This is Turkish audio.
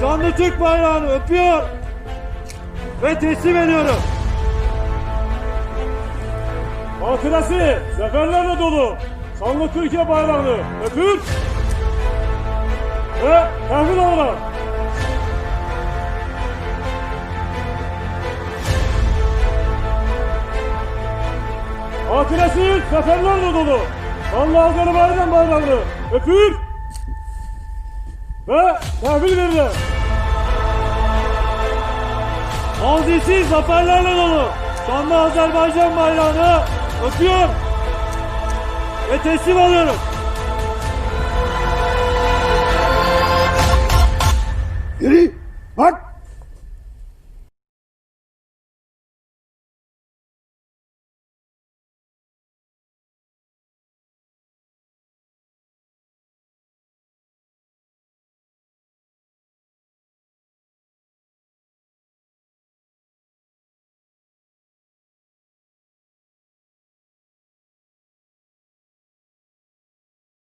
Canlı Türk bayrağını öpüyor ve teslim ediyorum. Hatırası zaferlerle dolu şanlı Türkiye bayrağını öpür ve tahmin olarak Hatırası zaferlerle dolu şanlı Azerbaycan bayrağını öpür ve tahvil verilir. Mazisi zaferlerle dolu. Şanlı Azerbaycan bayrağını öpüyor ve teslim alıyorum.